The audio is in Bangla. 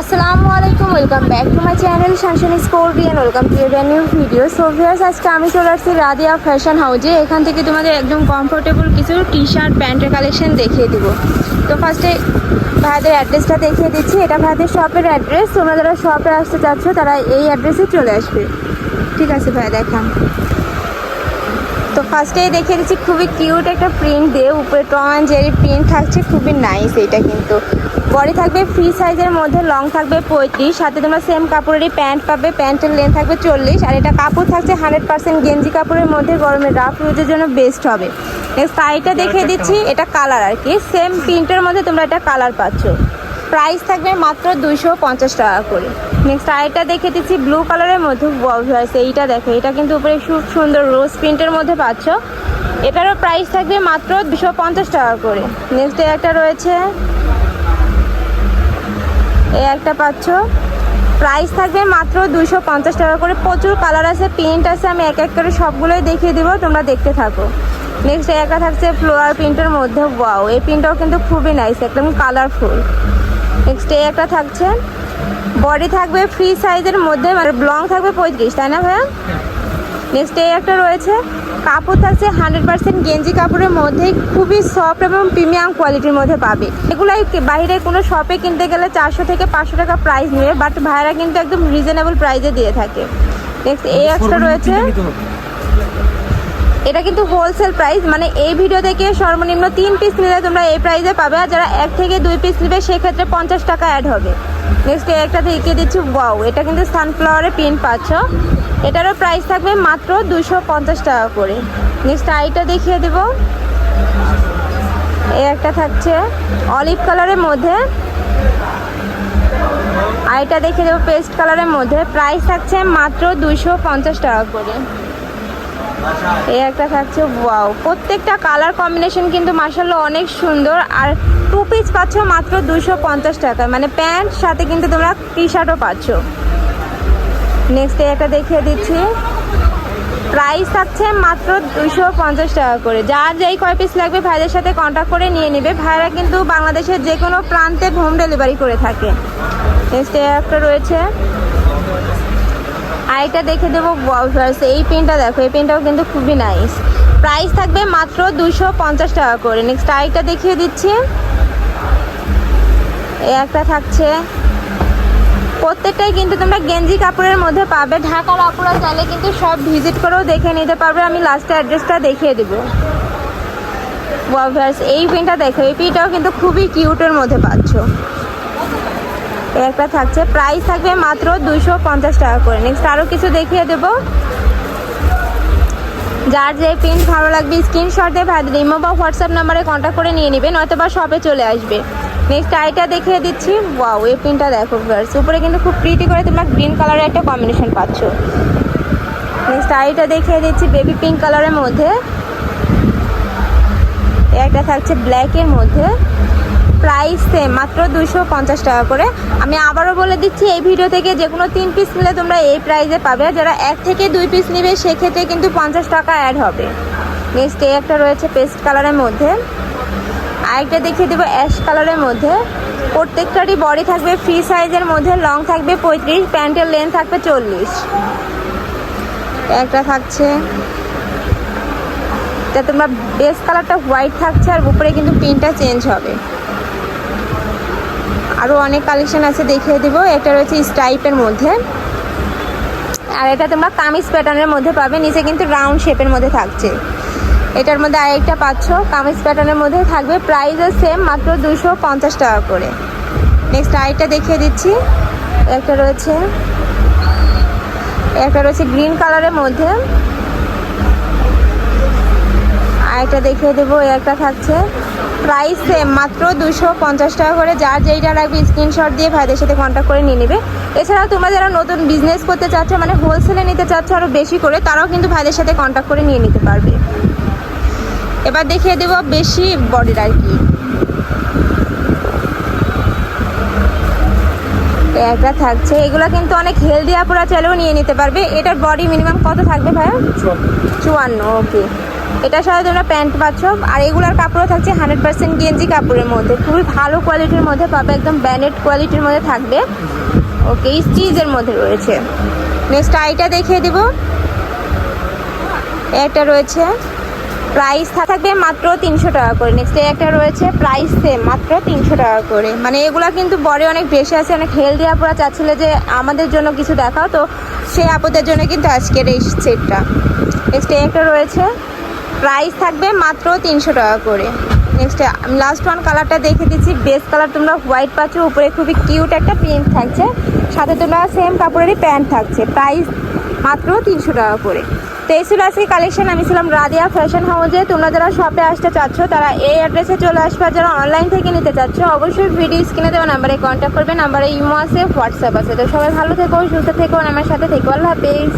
আসসালামু আলাইকুম welcome back to my channel শানশানি স্কোরবিয়ান welcome to a new video so viewers আজকে আমি চলে আসছি রাদিয়া ফ্যাশন হাউজে এখান থেকে তোমাদের একদম কমফোর্টেবল কিছু টি শার্ট প্যান্টের কালেকশন দেখিয়ে দিব। তো ফার্স্টে ভাইদের অ্যাড্রেসটা দেখিয়ে দিচ্ছি। এটা ভাইদের শপের অ্যাড্রেস তোমরা যারা শপে আসতে চাচ্ছ, তারা এই অ্যাড্রেসে চলে আসবে। ঠিক আছে ভাই দেখান তো ফার্স্টেই দেখিয়ে দিচ্ছি, খুবই কিউট একটা প্রিন্ট দিয়ে উপরে টম অ্যান্ড জেরি প্রিন্ট থাকছে, খুবই নাইস এটা কিন্তু। বডি থাকবে ফ্রি সাইজের মধ্যে লং থাকবে পঁয়ত্রিশ সাথে তোমরা সেম কাপড়েরই প্যান্ট পাবে প্যান্টের লেন্থ থাকবে চল্লিশ আর এটা কাপড় থাকছে হান্ড্রেড পার্সেন্ট গেঞ্জি কাপড়ের মধ্যে গরমের রাফ ইউজের জন্য বেস্ট হবে। নেক্সট শাড়িটা দেখিয়ে দিচ্ছি এটা কালার আর কি সেম প্রিন্টের মধ্যে তোমরা এটা কালার পাচ্ছ। প্রাইস থাকবে মাত্র দুইশো পঞ্চাশ টাকা করে। নেক্সট আরেকটা দেখে দিচ্ছি ব্লু কালারের মধ্যে আছে এইটা দেখো এটা কিন্তু উপরে খুব সুন্দর রোজ প্রিন্টের মধ্যে পাচ্ছ। এটারও প্রাইস থাকবে মাত্র দুশো পঞ্চাশ টাকা করে। নেক্সট একটা রয়েছে এই একটা পাচ্ছ। প্রাইস থাকবে মাত্র দুশো পঞ্চাশ টাকা করে। প্রচুর কালার আছে প্রিন্ট আছে, আমি এক এক করে সবগুলোই দেখিয়ে দিব, তোমরা দেখতে থাকো। নেক্সট একটা থাকছে ফ্লোয়ার প্রিন্টের মধ্যে ওয়াও এই প্রিন্টটাও কিন্তু খুবই নাইস একদম কালারফুল নেক্সট এই একটা থাকছে বডি থাকবে ফ্রি সাইজের মধ্যে মানে ব্লং থাকবে পঁয়ত্রিশ, তাই না ভাইয়া? নেক্সট এই একটা রয়েছে কাপড় থাকছে হান্ড্রেড পার্সেন্ট গেঞ্জি কাপড়ের মধ্যে খুবই সফট এবং প্রিমিয়াম কোয়ালিটির মধ্যে পাবে। এগুলাই বাইরে কোনো শপে কিনতে গেলে চারশো থেকে পাঁচশো টাকা প্রাইস নেবে বাট ভাইরা কিন্তু একদম রিজনেবল প্রাইসে দিয়ে থাকে। নেক্সট এই একটা রয়েছে। এটা কিন্তু হোলসেল প্রাইস মানে এই ভিডিও থেকে সর্বনিম্ন তিন পিস নিলে তোমরা এই প্রাইসে পাবে আর যারা এক থেকে দুই পিস নেবে সেক্ষেত্রে পঞ্চাশ টাকা অ্যাড হবে। নেক্সট একটা থেকে দিচ্ছি। ওয়াও এটা কিন্তু সানফ্লাওয়ারের প্রিন্ট পাচ্ছ। এটারও প্রাইস থাকবে মাত্র দুশো পঞ্চাশ টাকা করে। নেক্সট আইটা দেখিয়ে দেব। এই একটা থাকছে অলিভ কালারের মধ্যে। আইটা দেখিয়ে দেবো পেস্ট কালারের মধ্যে। প্রাইস থাকছে মাত্র দুশো পঞ্চাশ টাকা করে। এই একটা থাকছে ওয়াও প্রত্যেকটা কালার কম্বিনেশন কিন্তু মার্শাল্লাহ অনেক সুন্দর। আর টু পিস পাচ্ছ মাত্র দুশো পঞ্চাশ টাকা মানে প্যান্ট সাথে কিন্তু তোমরা টি শার্টও পাচ্ছ। নেক্সট এই একটা দেখিয়ে দিচ্ছি। প্রাইস থাকছে মাত্র দুশো পঞ্চাশ টাকা করে। যার যেই কয় পিস লাগবে ভাইদের সাথে কন্ট্যাক্ট করে নিয়ে নেবে। ভাইরা কিন্তু বাংলাদেশের যে কোনো প্রান্তে হোম ডেলিভারি করে থাকে। নেক্সট একটা রয়েছে। আইটা দেখে দেবো এই পেনটা দেখো, এই পেনটাও কিন্তু খুবই নাইস প্রাইস থাকবে মাত্র দুশো পঞ্চাশ টাকা করে। নেক্সট আইটা দেখিয়ে দিচ্ছি। এই একটা থাকছে। প্রত্যেকটাই কিন্তু তোমরা গেঞ্জি কাপড়ের মধ্যে পাবে। ঢাকার আপুরা চাইলে কিন্তু সব ভিজিট করেও দেখে নিতে পারবে। আমি লাস্টে অ্যাড্রেসটা দেখিয়ে দেবো। ওয়াভার্স এই পেনটা দেখো, এই পেনটাও কিন্তু খুবই কিউটের মধ্যে পাচ্ছ। একটা থাকছে। প্রাইস থাকবে মাত্র দুশো পঞ্চাশ টাকা করে। নেক্সট আরও কিছু দেখিয়ে দেবো। যার যে প্রিন্ট ভালো লাগবে স্ক্রিনশট দিয়ে ভাই ইমো বা হোয়াটসঅ্যাপ নাম্বারে কন্ট্যাক্ট করে নিয়ে নেবে, নয়তো বা শপে চলে আসবে। নেক্সট আইটা দেখিয়ে দিচ্ছি। ওয়াও এই প্রিন্টটা দেখো ভার্স উপরে কিন্তু খুব প্রিটি করে তোমরা গ্রিন কালারের একটা কম্বিনেশন পাচ্ছ। নেক্সট আইটা দেখিয়ে দিচ্ছি বেবি পিঙ্ক কালারের মধ্যে। একটা থাকছে ব্ল্যাকের মধ্যে। প্রাইস সেম মাত্র দুশো পঞ্চাশ টাকা করে। আমি আবারও বলে দিচ্ছি, এই ভিডিও থেকে যে কোনো তিন পিস নিলে তোমরা এই প্রাইসে পাবে। যারা এক থেকে দুই পিস নেবে, সেক্ষেত্রে কিন্তু পঞ্চাশ টাকা অ্যাড হবে। নেক্সট এই একটা রয়েছে পেস্ট কালারের মধ্যে। আরেকটা দেখিয়ে দেবো অ্যাশ কালারের মধ্যে। প্রত্যেকটারই বডি থাকবে ফ্রি সাইজের মধ্যে লং থাকবে পঁয়ত্রিশ প্যান্টের লেন্থ থাকবে চল্লিশ। একটা থাকছে। তোমরা বেস কালারটা হোয়াইট থাকছে আর উপরে কিন্তু পিনটা চেঞ্জ হবে। আরও অনেক কালেকশন আছে, দেখিয়ে দিব। এটা রয়েছে স্টাইপের মধ্যে। আর এটা তোমরা কামিজ প্যাটার্নের মধ্যে পাবে, নিচে কিন্তু রাউন্ড শেপের মধ্যে থাকছে। এটার মধ্যে আরেকটা পাচ্ছ, কামিজ প্যাটার্নের মধ্যে থাকবে। প্রাইসও সেম মাত্র দুশো পঞ্চাশ টাকা করে। নেক্সট আরেকটা দেখিয়ে দিচ্ছি। একটা রয়েছে একটা রয়েছে গ্রিন কালারের মধ্যে। আরেকটা দেখিয়ে দেবো একটা থাকছে। প্রাইস সেম মাত্র দুশো পঞ্চাশ টাকা করে। যার যেইটা লাগবে স্ক্রিনশট দিয়ে ভাইদের সাথে কন্ট্যাক্ট করে নিয়ে নেবে। এছাড়াও তোমরা যারা নতুন বিজনেস করতে চাচ্ছ মানে হোলসেলে নিতে চাচ্ছ আরও বেশি করে তারাও কিন্তু ভাইদের সাথে কন্ট্যাক্ট করে নিয়ে নিতে পারবে। এবার দেখিয়ে দেবো বেশি বডির আর কি। একটা থাকছে। এগুলো কিন্তু অনেক হেলদি আপুরা চাইলেও নিয়ে নিতে পারবে। এটার বডি মিনিমাম কত থাকবে ভাইয়া? চুয়ান্ন। ওকে এটার সাথে তোমরা প্যান্ট পাচ্ছ। আর এগুলার কাপড়ও থাকছে হান্ড্রেড পার্সেন্ট গেঞ্জি কাপড়ের মধ্যে। খুবই ভালো কোয়ালিটির মধ্যে, পাবে একদম ব্যান্ডেড কোয়ালিটির মধ্যে থাকবে। ওকে, স্টিচের মধ্যে রয়েছে। নেক্সট আইটা দেখিয়ে দিব। একটা রয়েছে প্রাইস থাকবে মাত্র তিনশো টাকা করে। নেক্সট একটা রয়েছে প্রাইস সেম, মাত্র তিনশো টাকা করে। মানে এগুলো কিন্তু বডি অনেক বেশি আছে, অনেক হেলদি আপুরা চাচ্ছিল যে আমাদের জন্য কিছু দেখাও। তো সেই আপুদের জন্য কিন্তু আজকের এই সেটটা। নেক্সট একটা রয়েছে প্রাইস থাকবে মাত্র তিনশো টাকা করে। নেক্সট লাস্ট ওয়ান কালারটা দেখে দিচ্ছি। বেস কালার তোমরা হোয়াইট পাচ্ছ। উপরে খুবই কিউট একটা প্রিন্ট থাকছে। সাথে তোমরা সেম কাপড়েরই প্যান্ট থাকছে। প্রাইস মাত্র তিনশো টাকা করে। তো এই ছিল আজকে কালেকশন আমি ছিলাম রাদিয়া ফ্যাশন হাউসে তোমরা যারা শপে আসতে চাচ্ছ, তারা এই অ্যাড্রেসে চলে আসবে। যারা অনলাইন থেকে নিতে চাচ্ছ, অবশ্যই ভিডিও স্ক্রিনে দেওয়া নাম্বারে কন্ট্যাক্ট করবে। নাম্বারে ইমো আছে হোয়াটসঅ্যাপ আছে। তো সবাই ভালো থেকো, সুস্থ থেকো আমার সাথে থেকো। আল্লাহ হাফেজ।